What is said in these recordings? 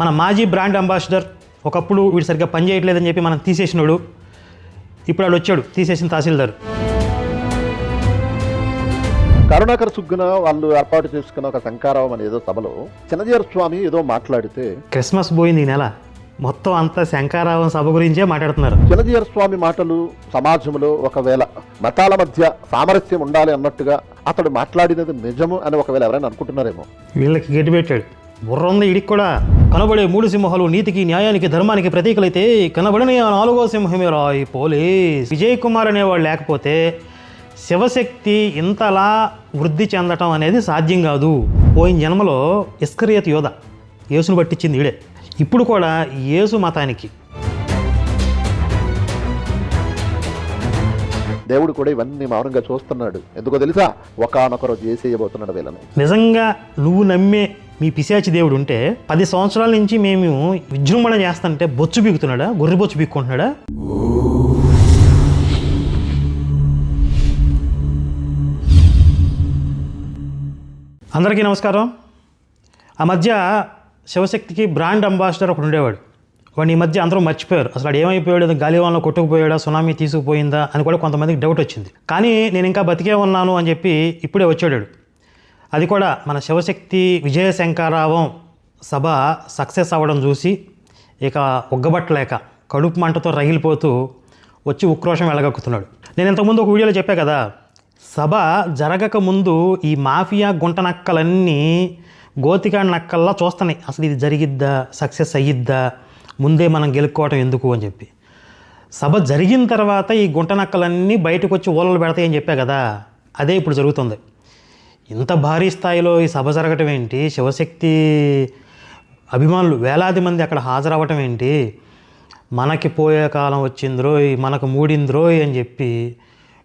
మన మాజీ brand ambassador ఒకప్పుడు వీడు సరిగ్గా పని చేయట్లేదని చెప్పి మనం తీసేసినాడు ఇప్పుడు వాడు వచ్చాడు తీసేసిన తహసీల్దార్. కరుణాకర్ సుగ్గున వాళ్ళు ఏర్పాటు చేసుకున్న ఒక శంకారావం అనే ఏదో సభలో చిన్నజీర స్వామి ఏదో మాట్లాడితే క్రిస్మస్ పోయింది ఈ నెల. మొత్తం అంతా శంకారావం సభ గురించే మాట్లాడుతున్నారు. చిన్నజీర స్వామి మాటలు సమాజంలో ఒకవేళ మతాల మధ్య సామరస్యం ఉండాలి అన్నట్టుగా అతడు మాట్లాడినది నిజము అని ఒకవేళ ఎవరైనా అనుకుంటున్నారేమో. వీళ్ళకి గట్టి పెట్టాడు బుర్ర ఉంది ఇడికి కూడా కనబడే మూడు సింహాలు నీతికి న్యాయానికి ధర్మానికి ప్రతీకలైతే కనబడని ఆ నాలుగో సింహమే రాయి పోలీస్. విజయ్ కుమార్ అనేవాడు లేకపోతే శివశక్తి ఇంతలా వృద్ధి చెందటం అనేది సాధ్యం కాదు. పోయిన జన్మలో ఇస్కరియత్ యోధ యేసును పట్టించింది ఈడే. ఇప్పుడు కూడా యేసు మతానికి. దేవుడు కూడా ఇవన్నీ మౌనంగా చూస్తున్నాడు. ఎందుకో తెలుసా? ఒకనొక రోజు చేసేయబోతున్నాడు వీళ్ళని. నిజంగా నువ్వు నమ్మే మీ పిశాచి దేవుడు ఉంటే పది సంవత్సరాల నుంచి మేము విజృంభణ చేస్తానంటే బొచ్చు బీగుతున్నాడా గొర్రె బొచ్చు బీక్కుంటున్నాడా అందరికీ నమస్కారం. ఆ మధ్య శివశక్తికి బ్రాండ్ అంబాసిడర్ ఒకడు ఉండేవాడు. వాడిని ఈ మధ్య అందరూ మర్చిపోయారు. అసలు వాడు ఏమైపోయాడు? గాలివాన్లో కొట్టుకుపోయాడా? సునామీ తీసుకుపోయిందా? అని కూడా కొంతమందికి డౌట్ వచ్చింది. కానీ నేను ఇంకా బతికే ఉన్నాను అని చెప్పి ఇప్పుడే వచ్చాడు అది కూడా మన శివశక్తి విజయశంకరావం సభ సక్సెస్ అవ్వడం చూసి ఇక ఒగ్గబట్టలేక కడుపు మంటతో రగిలిపోతూ వచ్చి ఉక్రోషం వెళ్ళగక్కుతున్నాడు. నేను ఇంతకుముందు ఒక వీడియోలో చెప్పా కదా సభ జరగక ముందు ఈ మాఫియా గుంట నక్కలన్నీ గోతికాడి నక్కల్లా చూస్తున్నాయి. అసలు ఇది జరిగిద్దా? సక్సెస్ అయ్యిద్దా? ముందే మనం గెలుక్కోవటం ఎందుకు అని చెప్పి. సభ జరిగిన తర్వాత ఈ గుంట నక్కలన్నీ బయటకు వచ్చి ఓలలు పెడతాయని చెప్పా కదా అదే ఇప్పుడు జరుగుతుంది. ఇంత భారీ స్థాయిలో ఈ సభ జరగటం ఏంటి? శివశక్తి అభిమానులు వేలాది మంది అక్కడ హాజరవ్వటం ఏంటి? మనకి పోయే కాలం వచ్చిందిరో మనకు మూడిందిరో అని చెప్పి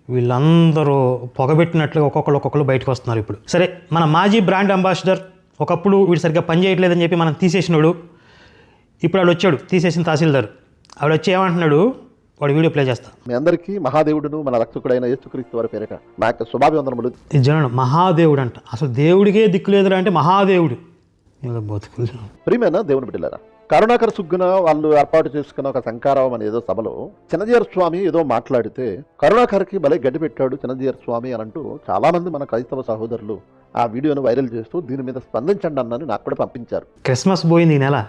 వీళ్ళందరూ పొగబెట్టినట్లుగా ఒక్కొక్కరు ఒక్కొక్కరు బయటకు వస్తున్నారు ఇప్పుడు. సరే మన మాజీ బ్రాండ్ అంబాసిడర్ ఒకప్పుడు వీడు సరిగ్గా పనిచేయట్లేదని చెప్పి మనం తీసేసినాడు ఇప్పుడు వాడు వచ్చాడు తీసేసిన తహసీల్దార్. ఆవిడ వచ్చి ఏమంటున్నాడు? వాడు వీడియో ప్లే చేస్తా. మీ అందరికీ మహాదేవుడును మన రక్షకుడైన యేసుక్రీస్తు వారి పేరిట. నా యొక్క శుభాభివందనములు. ఇది జనం మహాదేవుడు అంట అసలు దేవుడికే దిక్కు లేదురా అంటే మహాదేవుడు. బతుకులు ప్రియమైన దేవుని బిడ్డలారా కరుణాకర్ సుగ్గున వాళ్ళు ఏర్పాటు చేసుకున్న ఒక శంకారావం అనే ఏదో సభలో చిన్నజీర స్వామి ఏదో మాట్లాడితే కరుణాకర్కి భలే గడ్డి పెట్టాడు చిన్నజీర స్వామి అని అంటూ చాలా మంది మన క్రైస్తవ సహోదరులు ఆ వీడియోను వైరల్ చేస్తూ దీని మీద స్పందించండి అన్నని నాకు కూడా పంపించారు. క్రిస్మస్ పోయింది ఈ నెల.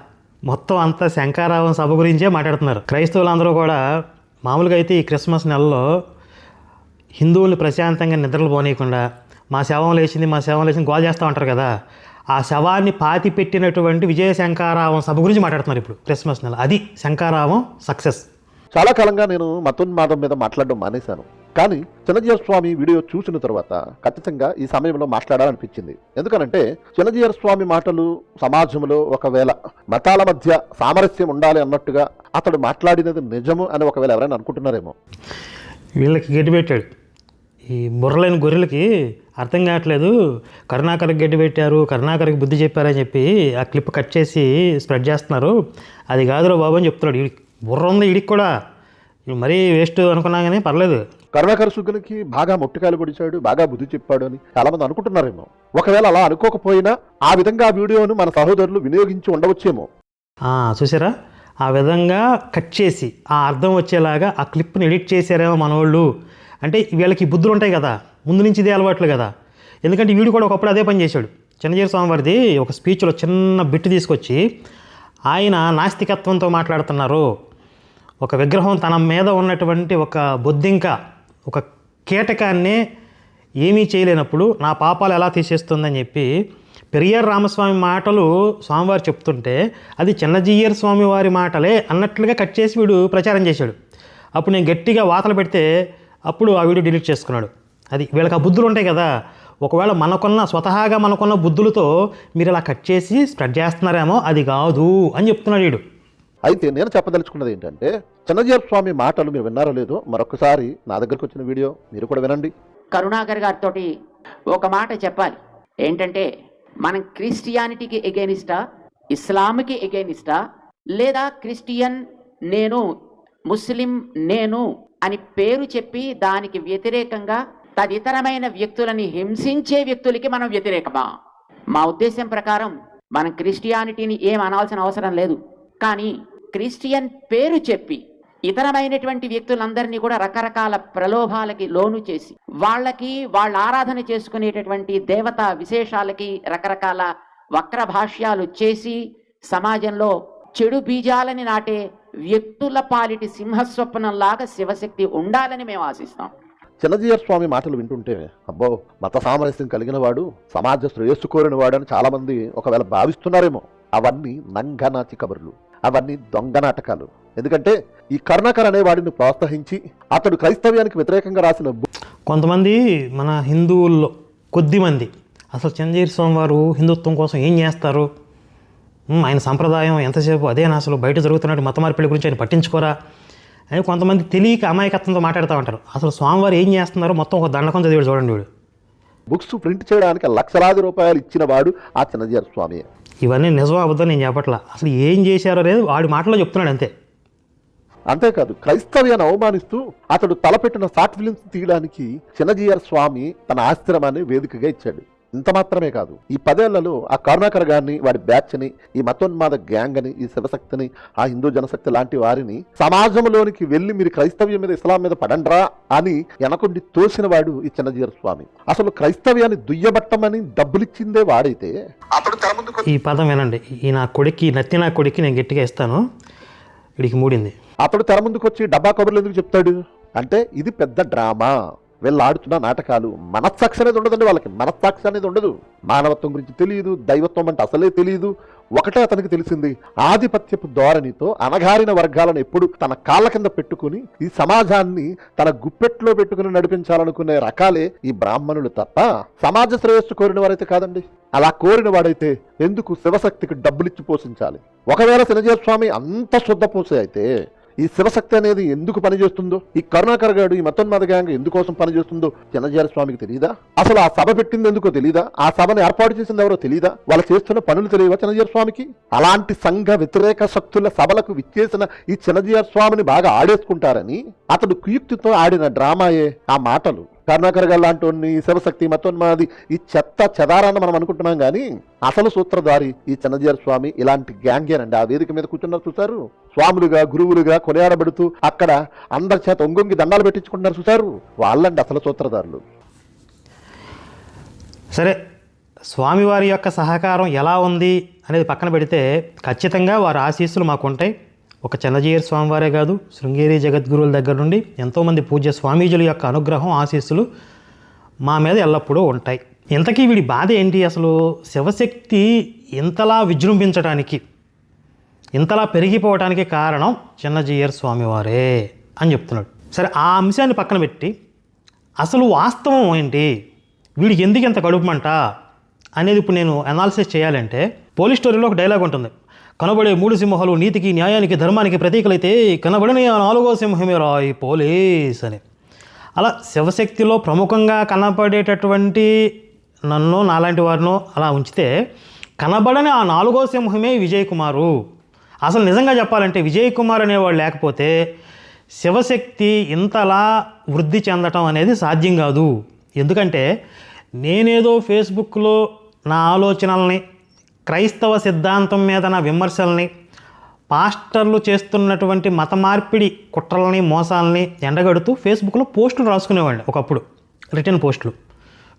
మొత్తం అంతా శంకారావం సభ గురించే మాట్లాడుతున్నారు. క్రైస్తవులందరూ కూడా మామూలుగా అయితే ఈ క్రిస్మస్ నెలలో హిందువుల్ని ప్రశాంతంగా నిద్రలు పోనీయకుండా మా శవం లేచింది మా శవం లేచింది గోల్ చేస్తూ ఉంటారు కదా. ఆ శవాన్ని పాతి పెట్టినటువంటి విజయ శంకారావం సభ గురించి మాట్లాడుతున్నారు ఇప్పుడు క్రిస్మస్ నెల. అది శంకారావం సక్సెస్. చాలా కాలంగా నేను మతోన్మాదం మీద మాట్లాడడం మానేశాను. కానీ చిన్నజీర స్వామి వీడియో చూసిన తర్వాత ఖచ్చితంగా ఈ సమయంలో మాట్లాడాలనిపించింది. ఎందుకనంటే చిన్నజీర స్వామి మాటలు సమాజంలో ఒకవేళ మతాల మధ్య సామరస్యం ఉండాలి అన్నట్టుగా అతడు మాట్లాడినది నిజము అని ఒకవేళ ఎవరైనా అనుకుంటున్నారేమో. వీళ్ళకి గడ్డి పెట్టాడు. ఈ బుర్రలేని గొర్రెలకి అర్థం కావట్లేదు. కరుణాకర్కి గడ్డి పెట్టారు కరుణాకర్కి బుద్ధి చెప్పారని చెప్పి ఆ క్లిప్ కట్ చేసి స్ప్రెడ్ చేస్తున్నారు. అది కాదురా బాబు అని చెప్తున్నాడు. వీడికి బుర్ర ఉంది వీడికి కూడా. వీడు మరీ వేస్ట్ అనుకున్నా కానీ పర్లేదు. కరుణాకర సుగ్గునికి బాగా మొట్టికాయలు పొడిచాడు బాగా బుద్ధి చెప్పాడు అని చాలా మంది అనుకుంటున్నారేమో. ఒకవేళ అలా అనుకోకపోయినా ఆ విధంగా ఆ వీడియోను మన సహోదరులు వినియోగించి ఉండవచ్చేమో. చూసారా? ఆ విధంగా కట్ చేసి ఆ అర్థం వచ్చేలాగా ఆ క్లిప్ని ఎడిట్ చేశారేమో మనోళ్ళు. అంటే వీళ్ళకి బుద్ధులు ఉంటాయి కదా ముందు నుంచి ఇదే అలవాట్లు కదా. ఎందుకంటే వీడు కూడా ఒకప్పుడు అదే పని చేశాడు. చిన్నజీవి స్వామివారిది ఒక స్పీచ్లో చిన్న బిట్ తీసుకొచ్చి ఆయన నాస్తికత్వంతో మాట్లాడుతున్నారు. ఒక విగ్రహం తన మీద ఉన్నటువంటి ఒక బొద్దింక ఒక కీటకాన్ని ఏమీ చేయలేనప్పుడు నా పాపాలు ఎలా తీసేస్తుందని చెప్పి పెరియార్ రామస్వామి మాటలు స్వామివారు చెప్తుంటే అది చిన్నజీయర్ స్వామి వారి మాటలే అన్నట్లుగా కట్ చేసి వీడు ప్రచారం చేశాడు. అప్పుడు నేను గట్టిగా వాతలు పెడితే అప్పుడు ఆ వీడియో డిలీట్ చేసుకున్నాడు. అది వీళ్ళకి ఆ బుద్ధులు ఉంటాయి కదా ఒకవేళ మనకున్న స్వతహాగా మనకున్న బుద్ధులతో మీరు ఇలా కట్ చేసి స్ప్రెడ్ చేస్తున్నారేమో అది కాదు అని చెప్తున్నాడు వీడు. అయితే నేను చెప్పదలుచుకున్నది ఏంటంటే చిన్నజీర స్వామి మాటలు మీరు విన్నారో లేదో మరొకసారి నా దగ్గరకు వచ్చిన వీడియో మీరు కూడా వినండి. కరుణాకర్ గారితో ఒక మాట చెప్పాలి. ఏంటంటే మనం క్రిస్టియానిటీకి ఎగెనిస్టా ఇస్లాంకి ఎగెనిస్టా లేదా క్రిస్టియన్ నేను ముస్లిం నేను అని పేరు చెప్పి దానికి వ్యతిరేకంగా తదితరమైన వ్యక్తులని హింసించే వ్యక్తులకి మనం వ్యతిరేకమా? మా ఉద్దేశం ప్రకారం మనం క్రిస్టియానిటీని ఏం అనాల్సిన అవసరం లేదు. కానీ క్రిస్టియన్ పేరు చెప్పి ఇతరమైనటువంటి వ్యక్తులందరినీ కూడా రకరకాల ప్రలోభాలకి లోను చేసి వాళ్ళకి వాళ్ళ ఆరాధన చేసుకునేటటువంటి దేవతా విశేషాలకి రకరకాల వక్ర భాష్యాలు చేసి సమాజంలో చెడు బీజాలని నాటే వ్యక్తుల పాలిటి సింహస్వప్నంలాగా శివశక్తి ఉండాలని మేము ఆశిస్తాం. చిన్నజీయర్ స్వామి మాటలు వింటుంటే అబ్బో మత సామరస్యం కలిగిన వాడు సమాజ శ్రేయస్సు కోరిన వాడు అని చాలామంది ఒకవేళ భావిస్తున్నారేమో అవన్నీ నంగనాచి కబుర్లు. అవన్నీ దొంగ నాటకాలు. ఎందుకంటే ఈ కరుణాకర్ అనే వాడిని ప్రోత్సహించి అతడు క్రైస్తవ్యానికి వ్యతిరేకంగా రాసిన కొంతమంది మన హిందువుల్లో కొద్దిమంది అసలు చంద్రజీవి స్వామి వారు హిందుత్వం కోసం ఏం చేస్తారు? ఆయన సంప్రదాయం ఎంతసేపు అదేనా అసలు బయట జరుగుతున్నట్టు మత మార్పిడి గురించి ఆయన పట్టించుకోరా? అని కొంతమంది తెలియక అమాయకత్వంతో మాట్లాడుతూ ఉంటారు. అసలు స్వామివారు ఏం చేస్తున్నారో? మొత్తం ఒక దండకం చదివాడు చూడండి వీడు. బుక్స్ ప్రింట్ చేయడానికి లక్షలాది రూపాయలు ఇచ్చిన వాడు ఆ చిన్నజీయర్ స్వామి ఇవన్నీ నిజం అబద్ధం నేను చెప్పట్లా. అసలు ఏం చేశారో అనేది వాడి మాటలో చెప్తున్నాడు అంతే. అంతేకాదు క్రైస్తవ్యాన్ని అవమానిస్తూ అతడు తలపెట్టిన షార్ట్ ఫిలిమ్స్ తీయడానికి చిన్నజీయర్ స్వామి తన ఆశ్రమాన్ని వేదికగా ఇచ్చాడు. ఇంత మాత్రమే కాదు. ఈ పదేళ్ళలో ఆ కరుణాకర్ గారిని వాడి బ్యాచ్ని ఈ మతోన్మాద గ్యాంగ్ అని ఈ శివశక్తిని ఆ హిందూ జనశక్తి లాంటి వారిని సమాజంలోనికి వెళ్ళి మీరు క్రైస్తవ్యం మీద ఇస్లాం మీద పడండ్రా అని వెనకుండి తోసిన వాడు ఈ చిన్నజీయర్ స్వామి. అసలు క్రైస్తవ్యాన్ని దుయ్యబట్టమని డబ్బులిచ్చిందే వాడైతే అతడు తన ముందుకు ఈ పదం వినండి. ఈ నా కొడుక్కి ఈ నత్తి నా కొడుక్కి నేను గట్టిగా ఇస్తాను. వీడికి మూడింది. అతడు తెర ముందుకు వచ్చి డబ్బా కబుర్లు ఎందుకు చెప్తాడు? అంటే ఇది పెద్ద డ్రామా. వెళ్ళాడుతున్న నాటకాలు మనస్సాక్షి అనేది ఉండదండి వాళ్ళకి. మనస్సాక్షి అనేది ఉండదు. మానవత్వం గురించి తెలియదు దైవత్వం అంటే అసలే తెలియదు. ఒకటే అతనికి తెలిసింది ఆధిపత్యపు ధోరణితో అనగారిన వర్గాలను ఎప్పుడు తన కాళ్ళ కింద పెట్టుకుని ఈ సమాజాన్ని తన గుప్పెట్లో పెట్టుకుని నడిపించాలనుకునే రకాలే ఈ బ్రాహ్మణులు తప్ప సమాజ శ్రేయస్సు కోరిన వారైతే కాదండి. అలా కోరిన వాడైతే ఎందుకు శివశక్తికి డబ్బులిచ్చి పోషించాలి? ఒకవేళ శనిజయ స్వామి అంత శుద్ధపూసే అయితే ఈ శివశక్తి అనేది ఎందుకు పనిచేస్తుందో? ఈ కరుణాకర్ గారు ఈ మతోన్మాద గ్యాంగ్ ఎందుకోసం పనిచేస్తుందో చిన్నజీర స్వామికి తెలియదా అసలు ఆ సభ పెట్టింది ఎందుకో తెలియదా ఆ సభను ఏర్పాటు చేసింది ఎవరో తెలియదా వాళ్ళు చేస్తున్న పనులు తెలియవా చెన్నజీర స్వామికి? అలాంటి సంఘ వ్యతిరేక శక్తుల సభలకు విచ్చేసిన ఈ చెన్నజీర స్వామిని బాగా ఆడేసుకుంటారని అతడు కుయుక్తితో ఆడిన డ్రామాయే ఆ మాటలు. కర్ణాకర్ గారు లాంటి శివశక్తి మతోన్మాది ఈ చెత్త చెదారాన్ని మనం అనుకుంటున్నాం కానీ అసలు సూత్రధారి ఈ చిన్నజీర స్వామి ఇలాంటి గ్యాంగేనండి ఆ వేదిక మీద కూర్చున్నారు చూసారు స్వాములుగా గురువులుగా కొనియాడబడుతూ అక్కడ అందరి చేత ఒంగొంగి దండాలు పెట్టించుకుంటున్నారు చూసారు వాళ్ళండి అసలు సూత్రధారులు. సరే స్వామివారి యొక్క సహకారం ఎలా ఉంది అనేది పక్కన పెడితే ఖచ్చితంగా వారి ఆశీస్సులు మాకు ఉంటాయి ఒక చెన్నజీయర్ స్వామివారే కాదు శృంగేరి జగద్గురువుల దగ్గర నుండి ఎంతోమంది పూజ్య స్వామీజుల యొక్క అనుగ్రహం ఆశీస్సులు మా మీద ఎల్లప్పుడూ ఉంటాయి. ఇంతకీ వీడి బాధ ఏంటి? అసలు శివశక్తి ఇంతలా విజృంభించడానికి ఇంతలా పెరిగిపోవడానికి కారణం చిన్నజీయర్ స్వామివారే అని చెప్తున్నాడు. సరే ఆ అంశాన్ని పక్కన పెట్టి అసలు వాస్తవం ఏంటి? వీడికి ఎందుకు ఇంత కడుపుమంట అనేది ఇప్పుడు నేను అనాలిసిస్ చేయాలంటే పోలీస్ స్టోరీలో ఒక డైలాగ్ ఉంటుంది. కనబడే మూడు సింహాలు నీతికి న్యాయానికి ధర్మానికి ప్రతీకలైతే కనబడని ఆ నాలుగో సింహమే రాయి పోలీస్ అని అలా శివశక్తిలో ప్రముఖంగా కనపడేటటువంటి నన్ను నాలాంటి వారినో అలా ఉంచితే కనబడని ఆ నాలుగో సింహమే విజయ్ కుమారు అసలు నిజంగా చెప్పాలంటే విజయ్ కుమార్ అనేవాడు లేకపోతే శివశక్తి ఇంతలా వృద్ధి చెందటం అనేది సాధ్యం కాదు. ఎందుకంటే నేనేదో ఫేస్బుక్లో నా ఆలోచనల్ని క్రైస్తవ సిద్ధాంతం మీద నా విమర్శల్ని పాస్టర్లు చేస్తున్నటువంటి మత మార్పిడి కుట్రల్ని మోసాలని ఎండగడుతూ ఫేస్బుక్లో పోస్టులు రాసుకునేవాడిని ఒకప్పుడు రిటర్న్ పోస్టులు.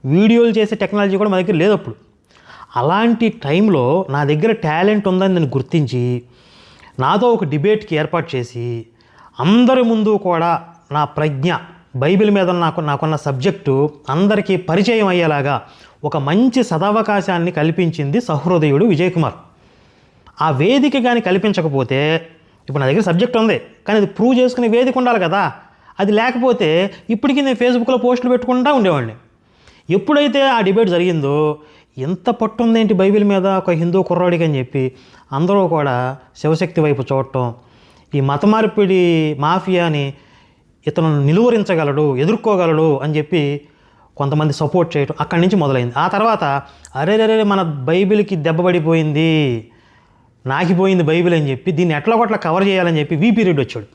వీడియోలు చేసే టెక్నాలజీ కూడా మా దగ్గర లేదు అప్పుడు అలాంటి టైంలో నా దగ్గర టాలెంట్ ఉందని నేను గుర్తించి నాతో ఒక డిబేట్కి ఏర్పాటు చేసి అందరి ముందు కూడా నా ప్రజ్ఞ బైబిల్ మీద నాకు నాకున్న సబ్జెక్టు అందరికీ పరిచయం అయ్యేలాగా ఒక మంచి సదవకాశాన్ని కల్పించింది సహృదయుడు విజయ్ కుమార్ ఆ వేదిక కానీ కల్పించకపోతే ఇప్పుడు నా దగ్గర సబ్జెక్ట్ ఉంది కానీ అది ప్రూవ్ చేసుకునే వేదిక ఉండాలి కదా. అది లేకపోతే ఇప్పటికీ నేను ఫేస్బుక్లో పోస్టులు పెట్టుకుంటా ఉండేవాడిని. ఎప్పుడైతే ఆ డిబేట్ జరిగిందో ఎంత పట్టుందేంటి బైబిల్ మీద ఒక హిందూ కుర్రాడికి అని చెప్పి అందరూ కూడా శివశక్తి వైపు చూడటం ఈ మత మార్పిడి మాఫియాని ఇతను నిలువరించగలడు ఎదుర్కోగలడు అని చెప్పి కొంతమంది సపోర్ట్ చేయటం అక్కడి నుంచి మొదలైంది. ఆ తర్వాత అరే రే మన బైబిల్కి దెబ్బపడిపోయింది నాకిపోయింది బైబిల్ అని చెప్పి దీన్ని ఎట్లా కొట్లా కవర్ చేయాలని చెప్పి వీపీ రెడ్డి వచ్చాడు.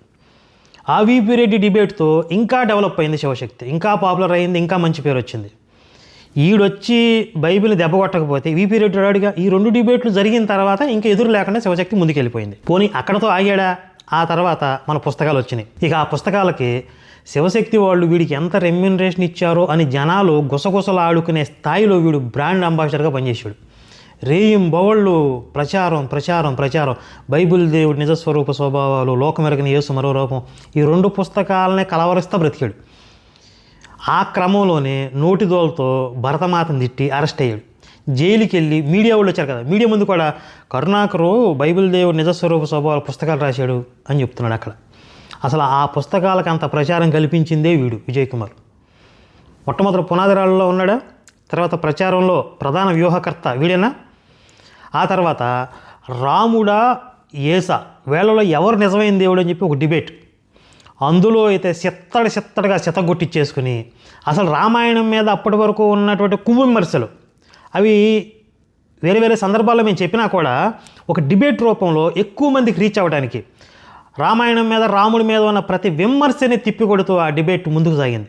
ఆ వీపీ రెడ్డి డిబేట్తో ఇంకా డెవలప్ అయింది శివశక్తి ఇంకా పాపులర్ అయింది ఇంకా మంచి పేరు వచ్చింది. ఈడొచ్చి బైబిల్ దెబ్బ కొట్టకపోతే వీపీ రెడ్డి రాడిగా ఈ రెండు డిబేట్లు జరిగిన తర్వాత ఇంకా ఎదురు లేకుండా శివశక్తి ముందుకెళ్ళిపోయింది. పోనీ అక్కడతో ఆగాడా? ఆ తర్వాత మన పుస్తకాలు వచ్చినాయి. ఇక ఆ పుస్తకాలకి శివశక్తి వాళ్ళు వీడికి ఎంత రెమ్యునరేషన్ ఇచ్చారో అని జనాలు గుసగుసలు ఆడుకునే స్థాయిలో వీడు బ్రాండ్ అంబాసిడర్గా పనిచేసాడు రేయం బవళ్ళు ప్రచారం ప్రచారం ప్రచారం. బైబిల్ దేవుడి నిజస్వరూప స్వభావాలు లోకమెరగని యేసు మరో రూపం. ఈ రెండు పుస్తకాలనే కలవరిస్తా బ్రతికాడు. ఆ క్రమంలోనే నోటిదోలతో భరతమాతను తిట్టి అరెస్ట్ అయ్యాడు. జైలుకి వెళ్ళి మీడియా వాళ్ళు వచ్చారు కదా. మీడియా ముందు కూడా కరుణాకరు బైబిల్ దేవుడు నిజస్వరూప స్వభావాల పుస్తకాలు రాశాడు అని చెప్తున్నాడు అక్కడ. అసలు ఆ పుస్తకాలకు అంత ప్రచారం కల్పించిందే వీడు విజయ్ కుమార్. మొట్టమొదటి పునాదిరాళ్ళలో ఉన్నాడా తర్వాత ప్రచారంలో ప్రధాన వ్యూహకర్త వీడేనా? ఆ తర్వాత రాముడా ఏసా వేళలో ఎవరు నిజమైన దేవుడు అని చెప్పి ఒక డిబేట్. అందులో అయితే చిత్తడి చిత్తడిగా చితగొట్టిచ్చేసుకుని అసలు రామాయణం మీద అప్పటి వరకు ఉన్నటువంటి కువ్వు విమర్శలు అవి వేరే వేరే సందర్భాల్లో మేము చెప్పినా కూడా ఒక డిబేట్ రూపంలో ఎక్కువ మందికి రీచ్ అవ్వడానికి రామాయణం మీద రాముడి మీద ఉన్న ప్రతి విమర్శని తిప్పికొడుతూ ఆ డిబేట్ ముందుకు సాగింది.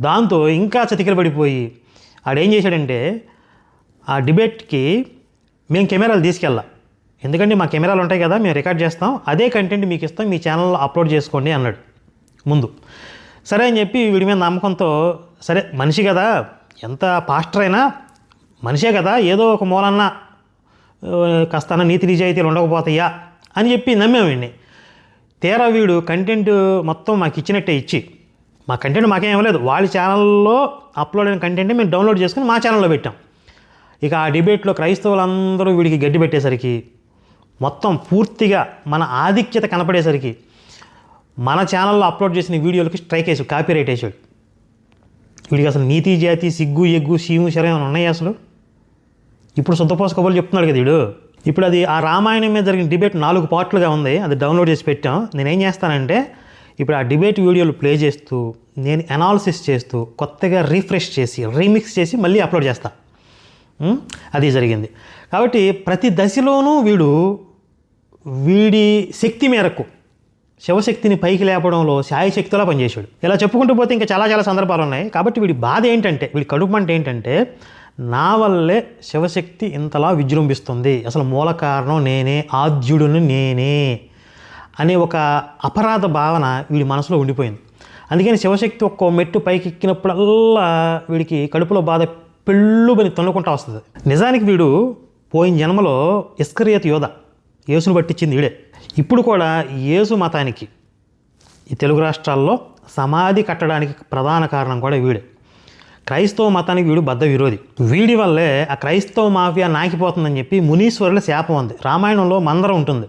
దాంతో ఇంకా చతికిలు పడిపోయి ఆడేం చేశాడంటే ఆ డిబేట్కి మేము కెమెరాలు తీసుకెళ్ళా. ఎందుకంటే మా కెమెరాలు ఉంటాయి కదా మేము రికార్డ్ చేస్తాం అదే కంటెంట్ మీకు ఇస్తాం మీ ఛానల్లో అప్లోడ్ చేసుకోండి అన్నాడు ముందు. సరే అని చెప్పి వీడి మీద నమ్మకంతో సరే మనిషి కదా ఎంత పాస్టర్ అయినా మనిషే కదా ఏదో ఒక మూలన్న ఆ, కాస్త నీతి నిజాయితీలు ఉండకపోతాయా అని చెప్పి నమ్మాం తీరా వీడు కంటెంట్ మొత్తం మాకు ఇచ్చినట్టే ఇచ్చి. మా కంటెంట్ మాకేం ఇవ్వలేదు. వాళ్ళ ఛానల్లో అప్లోడ్ అయిన కంటెంట్ మేము డౌన్లోడ్ చేసుకుని మా ఛానల్లో పెట్టాం. ఇక ఆ డిబేట్లో క్రైస్తవులందరూ వీడికి గడ్డి పెట్టేసరికి మొత్తం పూర్తిగా మన ఆధిక్యత కనపడేసరికి మన ఛానల్లో అప్లోడ్ చేసిన వీడియోలకి స్ట్రైక్ వేసాడు కాపీ రైట్ వేసాడు వీడికి అసలు నీతి జాతి సిగ్గు ఎగ్గు సీము శరం ఏమైనా ఉన్నాయి అసలు? ఇప్పుడు శుద్ధపోస కబుర్లు చెప్తున్నాడు కదా వీడు. ఇప్పుడు అది ఆ రామాయణం మీద జరిగిన డిబేట్ నాలుగు పార్ట్లుగా ఉంది. అది డౌన్లోడ్ చేసి పెట్టాం. నేను ఏం చేస్తానంటే ఇప్పుడు ఆ డిబేట్ వీడియోలు ప్లే చేస్తూ నేను అనాలిసిస్ చేస్తూ కొత్తగా రీఫ్రెష్ చేసి రీమిక్స్ చేసి మళ్ళీ అప్లోడ్ చేస్తా. అది జరిగింది. కాబట్టి ప్రతి దశలోనూ వీడు వీడి శక్తి మేరకు శివశక్తిని పైకి లేపడంలో శాయశక్తిలా పనిచేశాడు. ఇలా చెప్పుకుంటూ పోతే ఇంకా చాలా చాలా సందర్భాలు ఉన్నాయి. కాబట్టి వీడి బాధ ఏంటంటే వీడి కడుపు అంటే ఏంటంటే నా వల్లే శివశక్తి ఇంతలా విజృంభిస్తుంది. అసలు మూల కారణం నేనే ఆద్యుడును నేనే అనే ఒక అపరాధ భావన వీడి మనసులో ఉండిపోయింది. అందుకని శివశక్తి ఒక్కో మెట్టు పైకి ఎక్కినప్పుడల్లా వీడికి కడుపులో బాధ పెళ్ళుబని తన్నుకుంటా వస్తుంది. నిజానికి వీడు పోయిన జన్మలో ఇస్కరియత యోధ యేసును పట్టించింది వీడే ఇప్పుడు కూడా యేసు మతానికి ఈ తెలుగు రాష్ట్రాల్లో సమాధి కట్టడానికి ప్రధాన కారణం కూడా వీడే. క్రైస్తవ మతానికి వీడు బద్ద విరోధి. వీడి వల్లే ఆ క్రైస్తవ మాఫియా నాకిపోతుందని చెప్పి మునీశ్వరుల శాపం ఉంది. రామాయణంలో మందర ఉంటుంది.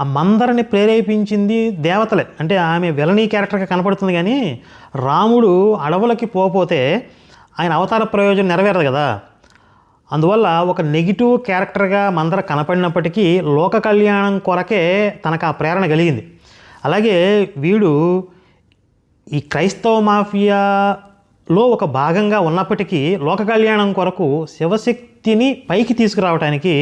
ఆ మందరని ప్రేరేపించింది దేవతలే. అంటే ఆమె విలనీ క్యారెక్టర్గా కనపడుతుంది కానీ రాముడు అడవులకి పోపోతే ఆయన అవతార ప్రయోజనం నెరవేరదు కదా. అందువల్ల ఒక నెగిటివ్ క్యారెక్టర్గా మందర కనపడినప్పటికీ లోక కళ్యాణం కొరకే తనకు ఆ ప్రేరణ కలిగింది. అలాగే వీడు ఈ క్రైస్తవ మాఫియా లో ఒక భాగంగా ఉన్నప్పటికీ లోక కళ్యాణం కొరకు శివశక్తిని పైకి తీసుకురావడానికి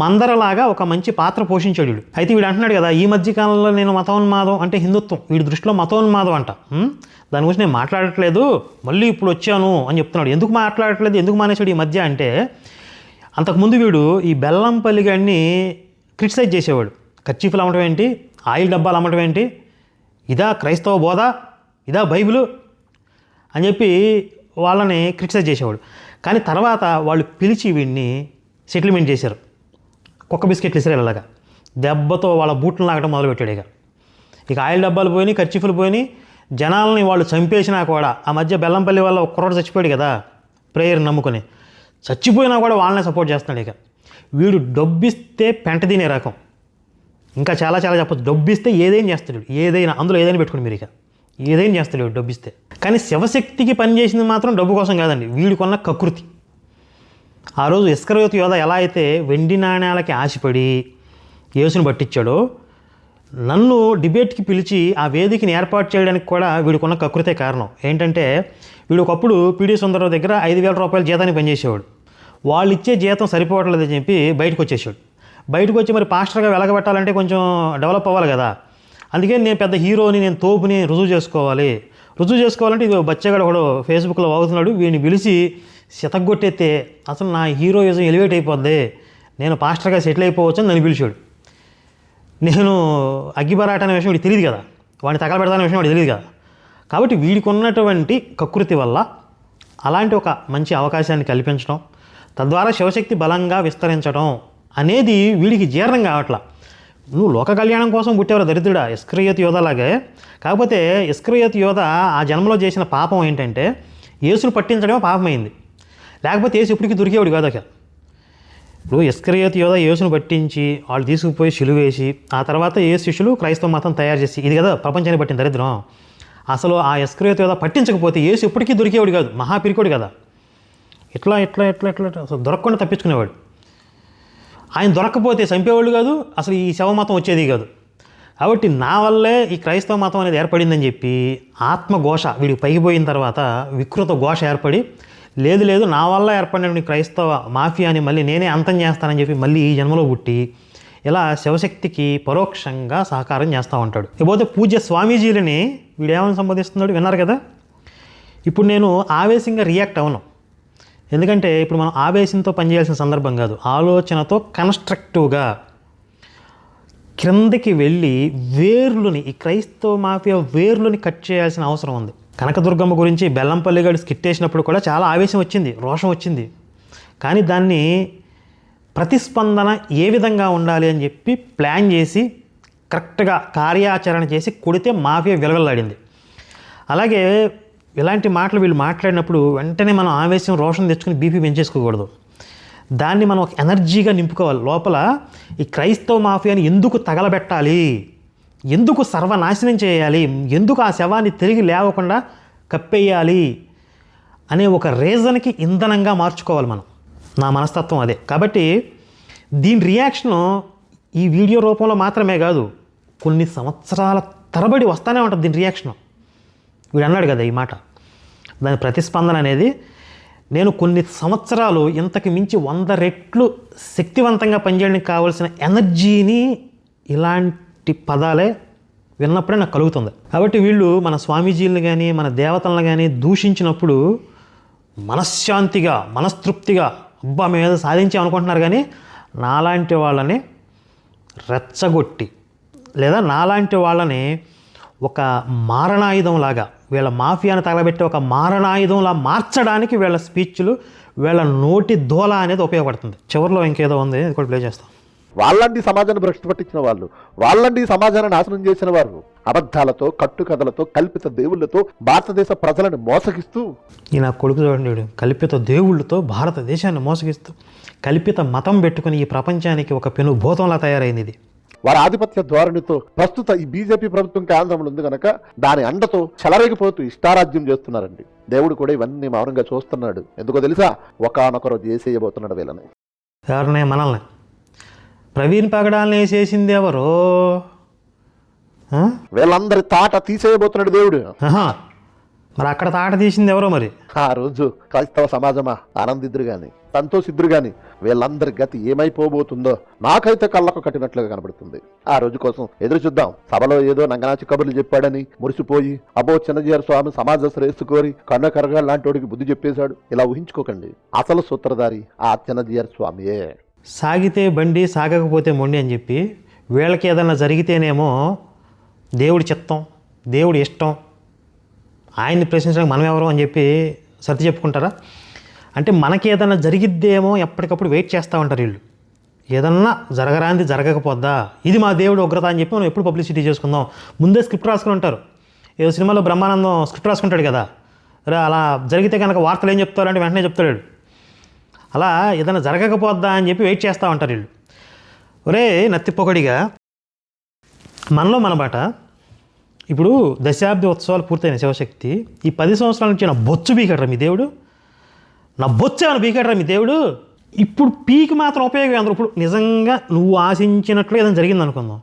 మందరలాగా ఒక మంచి పాత్ర పోషించాడు వీడు. అయితే వీడు అంటున్నాడు కదా ఈ మధ్య కాలంలో నేను మతోన్మాదం అంటే హిందుత్వం వీడి దృష్టిలో మతోన్మాదం అంట. దాని గురించి నేను మాట్లాడట్లేదు మళ్ళీ ఇప్పుడు వచ్చాను అని చెప్తున్నాడు. ఎందుకు మాట్లాడట్లేదు ఎందుకు మానేశాడు ఈ మధ్య అంటే అంతకుముందు వీడు ఈ బెల్లంపల్లి గారిని క్రిటిసైజ్ చేసేవాడు. కర్చీఫ్లు అమ్మటం ఏంటి? ఆయిల్ డబ్బాలు అమ్మటం ఏంటి? ఇదా క్రైస్తవ బోధ ఇదా బైబిలు అని చెప్పి వాళ్ళని క్రిటిసైజ్ చేసేవాడు. కానీ తర్వాత వాళ్ళు పిలిచి వీడిని సెటిల్మెంట్ చేశారు. కుక్క బిస్కెట్లు ఇసిరారు ఇలాగా. దెబ్బతో వాళ్ళ బూట్లు లాగడం మొదలుపెట్టాడు ఇక. ఇక ఆయిల్ డబ్బాలు పోయినాయి ఖర్చీఫ్లు పోయినాయి. జనాలని వాళ్ళు చంపేసినా కూడా ఆ మధ్య బెల్లంపల్లి వల్ల ఒక కుర్రాడు చచ్చిపోయాడు కదా ప్రేయర్ నమ్ముకొని. చచ్చిపోయినా కూడా వాళ్ళనే సపోర్ట్ చేస్తున్నాడు ఇక. వీడు డబ్బిస్తే పెంట తినే రకం. ఇంకా చాలా చాలా చెప్పచ్చు. డబ్బిస్తే ఏదైనా చేస్తాడు ఏదైనా అందులో ఏదైనా పెట్టుకుని మీరు ఇక. ఏదైనా చేస్తలేడు డబ్బు ఇస్తే కానీ శివశక్తికి పనిచేసింది మాత్రం డబ్బు కోసం కాదండి వీడికొన్న కకృతి. ఆ రోజు ఇస్కరయోతు యోధ ఎలా అయితే వెండి నాణ్యాలకి ఆశపడి యేసును పట్టించాడో నన్ను డిబేట్కి పిలిచి ఆ వేదికని ఏర్పాటు చేయడానికి కూడా వీడికున్న కకృతే కారణం. ఏంటంటే వీడు ఒకప్పుడు పీడీ సుందరరావు దగ్గర ఐదు వేల రూపాయల జీతాన్ని పనిచేసేవాడు. వాళ్ళు ఇచ్చే జీతం సరిపోవట్లేదని చెప్పి బయటకు వచ్చేసాడు బయటకు వచ్చి మరి పాస్టర్గా వెలగబెట్టాలంటే కొంచెం డెవలప్ అవ్వాలి కదా. అందుకే నేను పెద్ద హీరోని నేను తోపుని రుజువు చేసుకోవాలి. రుజువు చేసుకోవాలంటే ఇది బచ్చగాడు ఒకడు ఫేస్బుక్లో వాగుతున్నాడు వీడిని పిలిచి శతగొట్టేస్తే అసలు నా హీరోయిజం ఎలివేట్ అయిపోద్ది. నేను పాస్టర్గా సెటిల్ అయిపోవచ్చు అని నన్ను పిలిచాడు. నేను అగ్గిబరాట అనే విషయం తెలియదు కదా. వాడిని తగలబెడతానే విషయం వాడికి తెలియదు కదా. కాబట్టి వీడికి ఉన్నటువంటి కకృతి వల్ల అలాంటి ఒక మంచి అవకాశాన్ని కల్పించడం తద్వారా శివశక్తి బలంగా విస్తరించడం అనేది వీడికి జీర్ణం కావట్లా. నువ్వు లోక కళ్యాణం కోసం పుట్టేవారు దరిద్రుడా? ఇస్క్రియత్ యోధలాగే కాకపోతే ఇస్క్రియత్ యోధ ఆ జన్మలో చేసిన పాపం ఏంటంటే యేసును పట్టించడమే పాపమైంది. లేకపోతే యేసు ఇప్పటికీ దొరికేవాడు కాదు అక్కడ ఇప్పుడు ఇస్కరియత్ యోధ యేసును పట్టించి వాళ్ళు తీసుకుపోయి సిలువేసి ఆ తర్వాత ఏ శిష్యులు క్రైస్తవ మతం తయారు చేసి ఇది కదా ప్రపంచాన్ని పట్టిన దరిద్రం. అసలు ఆ ఇస్కరియత్ యోధ పట్టించకపోతే యేసు ఇప్పటికీ దొరికేవాడు కాదు మహాపిరికోడు కదా. ఇట్లా ఇట్లా ఇట్లా ఇట్లా దొరకకుండా తప్పించుకునేవాడు. ఆయన దొరకకపోతే చంపేవాళ్ళు కాదు అసలు ఈ శవ మతం వచ్చేది కాదు. కాబట్టి నా వల్లే ఈ క్రైస్తవ మతం అనేది ఏర్పడిందని చెప్పి ఆత్మఘోష వీడికి పైకిపోయిన తర్వాత వికృత ఘోష ఏర్పడి లేదు లేదు నా వల్ల ఏర్పడిన క్రైస్తవ మాఫియాని మళ్ళీ నేనే అంతం చేస్తానని చెప్పి మళ్ళీ ఈ జన్మలో పుట్టి ఇలా శివశక్తికి పరోక్షంగా సహకారం చేస్తూ ఉంటాడు. ఇకపోతే పూజ్య స్వామీజీలని వీడేమని సంబోధిస్తున్నాడు విన్నారు కదా? ఇప్పుడు నేను ఆవేశంగా రియాక్ట్ అవను. ఎందుకంటే ఇప్పుడు మనం ఆవేశంతో పనిచేయాల్సిన సందర్భం కాదు ఆలోచనతో కన్స్ట్రక్టివ్గా క్రిందకి వెళ్ళి వేర్లుని ఈ క్రైస్తవ మాఫియా వేర్లుని కట్ చేయాల్సిన అవసరం ఉంది. కనకదుర్గమ్మ గురించి బెల్లంపల్లి గడి స్కిట్ వేసినప్పుడు కూడా చాలా ఆవేశం వచ్చింది రోషం వచ్చింది. కానీ దాన్ని ప్రతిస్పందన ఏ విధంగా ఉండాలి అని చెప్పి ప్లాన్ చేసి కరెక్ట్గా కార్యాచరణ చేసి కొడితే మాఫియా వెలగలాడింది అలాగే ఇలాంటి మాటలు వీళ్ళు మాట్లాడినప్పుడు వెంటనే మనం ఆవేశం రోషం తెచ్చుకుని బీపీ పెంచేసుకోకూడదు. దాన్ని మనం ఒక ఎనర్జీగా నింపుకోవాలి. లోపల ఈ క్రైస్తవ మాఫియాని ఎందుకు తగలబెట్టాలి? ఎందుకు సర్వనాశనం చేయాలి? ఎందుకు ఆ శవాన్ని తిరిగి లేవకుండా కప్పేయాలి? అనే ఒక రీజన్కి ఇంధనంగా మార్చుకోవాలి మనం. నా మనస్తత్వం అదే. కాబట్టి దీని రియాక్షను ఈ వీడియో రూపంలో మాత్రమే కాదు కొన్ని సంవత్సరాల తరబడి వస్తూనే ఉంటుంది దీని రియాక్షను. వీడు అన్నాడు కదా ఈ మాట. దాని ప్రతిస్పందన అనేది నేను కొన్ని సంవత్సరాలు ఇంతకు మించి వంద రెట్లు శక్తివంతంగా పనిచేయడానికి కావాల్సిన ఎనర్జీని ఇలాంటి పదాలే విన్నప్పుడే నాకు కలుగుతుంది. కాబట్టి వీళ్ళు మన స్వామీజీలను కానీ మన దేవతలను కానీ దూషించినప్పుడు మనశ్శాంతిగా మనస్తృప్తిగా అబ్బా మేము ఏదో సాధించాం అనుకుంటున్నారు కానీ నాలాంటి వాళ్ళని రెచ్చగొట్టి లేదా నాలాంటి వాళ్ళని ఒక మారణాయుధం లాగా వీళ్ళ మాఫియాని తగలబెట్టి ఒక మారణాయుధంలా మార్చడానికి వీళ్ళ స్పీచ్లు వీళ్ళ నోటి దోల అనేది ఉపయోగపడుతుంది. చివరిలో ఇంకేదో ఉంది అది కూడా ప్లే చేస్తాం. వాళ్ళంటి సమాజాన్ని భ్రష్టు పట్టించిన వాళ్ళు. వాళ్ళంటి సమాజాన్ని నాశనం చేసిన వారు. అబద్ధాలతో కట్టుకథలతో కల్పిత దేవుళ్ళతో భారతదేశ ప్రజలను మోసగిస్తూ. ఈ నా కొడుకు చూడండి. కల్పిత దేవుళ్ళతో భారతదేశాన్ని మోసగిస్తూ. కల్పిత మతం పెట్టుకుని ఈ ప్రపంచానికి ఒక పెను భూతంలా తయారైంది ఇది. వారి ఆధిపత్య ధోరణితో ప్రస్తుత ఈ బీజేపీ ప్రభుత్వం కేంద్రంలో ఉంది కనుక దాని అండతో చెలరేగిపోతూ ఇష్టారాజ్యం చేస్తున్నారండి. దేవుడు కూడా ఇవన్నీ మౌనంగా చూస్తున్నాడు. ఎందుకో తెలుసా? ఒకనొక రోజు చేసేయబోతున్నాడు వీళ్ళని. ఎవరినే? మనల్ని. ప్రవీణ్ పగడాల్ని వేసేసింది ఎవరు? వీళ్ళందరి తాట తీసేయబోతున్నాడు దేవుడు. మరి అక్కడ తాట తీసింది ఎవరో మరి? ఆ రోజు క్రైస్తవ సమాజమా? ఆనందిద్దురు గాని సంతోషిద్దురు గాని వీళ్ళందరి గతి ఏమైపోబోతుందో నాకైతే కళ్ళకు కట్టినట్లుగా కనబడుతుంది. ఆ రోజు కోసం ఎదురు చూద్దాం. సభలో ఏదో నంగనాచి కబుర్లు చెప్పాడని మురిసిపోయి అబో చిన్నజీఆర్ స్వామి సమాజ శ్రేయస్సు కోరి కన్న కరగా లాంటి బుద్ధి చెప్పేశాడు. ఇలా ఊహించుకోకండి. అసలు సూత్రధారి ఆ చిన్నజీఆర్ స్వామియే. సాగితే బండి సాగకపోతే మొండి అని చెప్పి వీళ్ళకి ఏదైనా జరిగితేనేమో దేవుడి చిత్తం దేవుడి ఇష్టం ఆయన్ని ప్రశ్నించడానికి మనం ఎవరు అని చెప్పి సర్ది చెప్పుకుంటారా? అంటే మనకి ఏదైనా జరిగిద్దేమో ఎప్పటికప్పుడు వెయిట్ చేస్తూ ఉంటారు వీళ్ళు. ఏదన్నా జరగరాంది జరగకపోద్దా? ఇది మా దేవుడు ఉగ్రత అని చెప్పి మనం ఎప్పుడు పబ్లిసిటీ చేసుకుందాం. ముందే స్క్రిప్ట్ రాసుకుని ఉంటారు. ఏదో సినిమాలో బ్రహ్మానందం స్క్రిప్ట్ రాసుకుంటాడు కదా. రే అలా జరిగితే కనుక వార్తలు ఏం చెప్తారంటే వెంటనే చెప్తాడు అలా ఏదైనా జరగకపోద్దా అని చెప్పి వెయిట్ చేస్తూ ఉంటారు వీళ్ళు. ఒరే నత్తిపొకడిగా మనలో మన బాట ఇప్పుడు దశాబ్ది ఉత్సవాలు పూర్తయిన శివశక్తి ఈ పది సంవత్సరాల నుంచి నా బొచ్చు బీకడరా మీ దేవుడు. నా బొచ్చు ఏమైనా బీకడరా మీ దేవుడు. ఇప్పుడు పీకి మాత్రం ఉపయోగం అందరూ ఇప్పుడు నిజంగా నువ్వు ఆశించినట్లు ఏదైనా జరిగింది అనుకుందాం.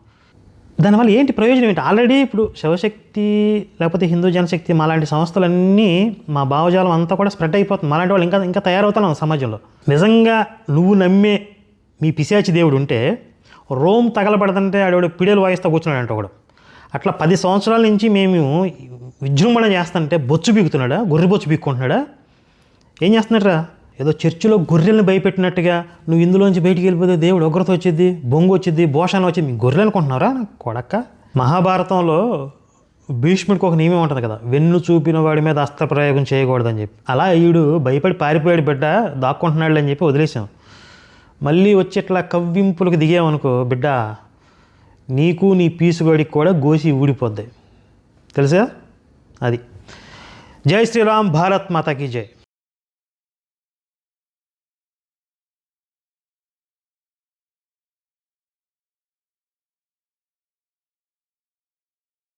దానివల్ల ఏంటి ప్రయోజనం ఏంటి? ఆల్రెడీ ఇప్పుడు శివశక్తి లేకపోతే హిందూ జనశక్తి మాలాంటి సంస్థలన్నీ మా భావజాలం అంతా కూడా స్ప్రెడ్ అయిపోతుంది. మాలాంటి వాళ్ళు ఇంకా ఇంకా తయారవుతున్నాం సమాజంలో. నిజంగా నువ్వు నమ్మే మీ పిశాచి దేవుడు ఉంటే రోమ్ తగలబడదంటే ఆడవాడు పిడేలు వాయిస్తా కూర్చున్నాడు అంట ఒకడు. అట్లా పది సంవత్సరాల నుంచి మేము విజృంభణ చేస్తానంటే బొచ్చు బీగుతున్నాడా గొర్రె బొచ్చు బీక్కుంటున్నాడా ఏం చేస్తున్నాడరా? ఏదో చర్చిలో గొర్రెలను భయపెట్టినట్టుగా నువ్వు ఇందులోంచి బయటికి వెళ్ళిపోతే దేవుడు ఉగ్రత వచ్చింది బొంగు వచ్చింది భోషాన్ని వచ్చింది మీ గొర్రెలు అనుకుంటున్నారా? కొడక్క. మహాభారతంలో భీష్ముడికి ఒక నియమం ఉంటుంది కదా వెన్ను చూపిన వాడి మీద అస్త్రప్రయోగం చేయకూడదని చెప్పి. అలా ఈడు భయపడి పారిపోయాడు బిడ్డ దాక్కుంటున్నాడు అని చెప్పి వదిలేసాం మళ్ళీ వచ్చి ఇట్లా కవ్వింపులకు దిగామనుకో బిడ్డ నీకు నీ పీసుగడికి కూడా గోసి ఊడిపోద్ది. తెలుసా? అది. జై శ్రీరామ్ భారత్ మాతాకి జై.